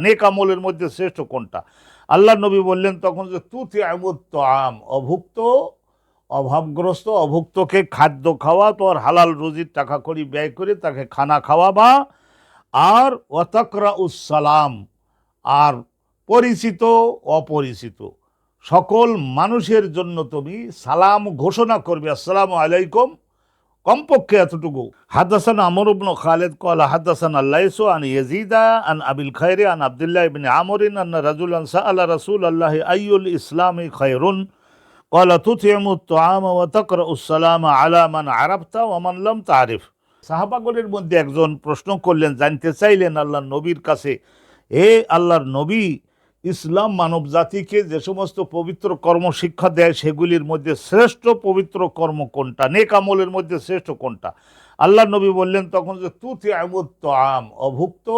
নেক আমলের মধ্যে শ্রেষ্ঠ কোনটা? আল্লাহ নবী বললেন তখন যে, তুতি আমুত্ত আম অভুক্ত, অভাবগ্রস্ত অভুক্তকে খাদ্য খাওয়া তোর হালাল রুজির টাকা করি ব্যয় করে তাকে খানা খাওয়াবা। আর ওয়াতাকরা উসালাম আর পরিচিত, অপরিচিত। সকল মানুষের জন্য তুমি সালাম ঘোষণা করবে। আসসালামু আলাইকুম। কমপক্ষে এতটুকু হাদাসান আমর ইবনু খালিদ قال হাদাসান আল্লাইসু আন ইয়াজিদা আন আবিল খায়রি আন আব্দুল্লাহ ইবনে আমরিন আন রাজুলান সাআলা রাসূল আল্লাহ আইয়ুল ইসলামি খায়রুন قال تطعم الطعام وتقرأ السلام على من عرفت ومن لم تعرف সাহাবাগণের মধ্যে একজন প্রশ্ন করলেন জানতে চাইলেন আল্লাহর নবীর কাছে এ আল্লাহর নবী ইসলাম মানব জাতিকে যে সমস্ত পবিত্র কর্ম শিক্ষা দেয়, সেগুলির মধ্যে শ্রেষ্ঠ পবিত্র কর্ম কোনটা? নেক আমলের মধ্যে শ্রেষ্ঠ কোনটা? আল্লাহ নবী বললেন তখন যে, তুতি আমুত্ত আম অভুক্ত,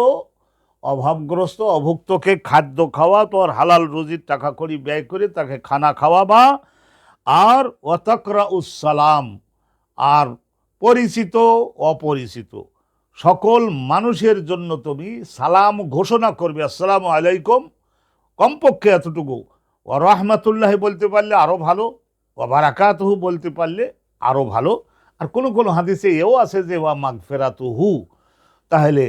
অভাবগ্রস্ত অভুক্তকে খাদ্য খাওয়া, তোর হালাল রুজির টাকা করি ব্যয় করে তাকে খানা খাওয়াবা। আর ওয়াতাকরা উসালাম আর পরিচিত, অপরিচিত। সকল মানুষের জন্য তুমি সালাম ঘোষণা করবে। আসসালামু আলাইকুম। কমপক্ষে এতটুকু। ও রহমাতুল্লাহ বলতে পারলে আরও ভালো ও বারাকাতহু বলতে পারলে আরও ভালো। আর কোনো কোনো হাদিসে এও আছে যে, ওয়া মাগফেরাতুহু। তাহলে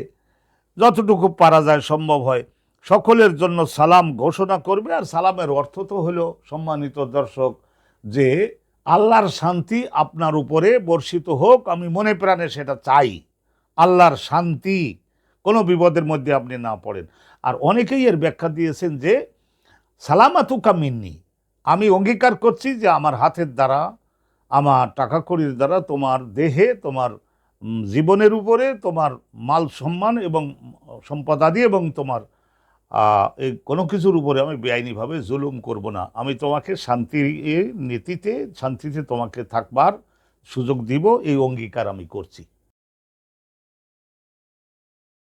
যতটুকু পারা যায় সম্ভব হয়। সকলের জন্য সালাম ঘোষণা করবে, আর সালামের অর্থ তো হলো সম্মানিত দর্শক, যে আল্লাহর শান্তি আপনার উপরে বর্ষিত হোক, আমি মনে প্রাণে সেটা চাই। আল্লাহর শান্তি। কোনো বিপদের মধ্যে আপনি না পড়েন। আর অনেকেই এর ব্যাখ্যা দিয়েছেন যে সালামাতু কামিন্নি আমি অঙ্গীকার করছি যে আমার হাতের দ্বারা, আমার টাকা কড়ির দ্বারা তোমার দেহে, তোমার জীবনের উপরে তোমার মাল সম্মান এবং সম্পদাদি এবং তোমার এই কোনো কিছুর উপরে আমি বেআইনিভাবে জুলুম করব না। আমি তোমাকে শান্তি নীতিতে, শান্তিতে তোমাকে থাকবার সুযোগ দিব, এই অঙ্গীকার আমি করছি।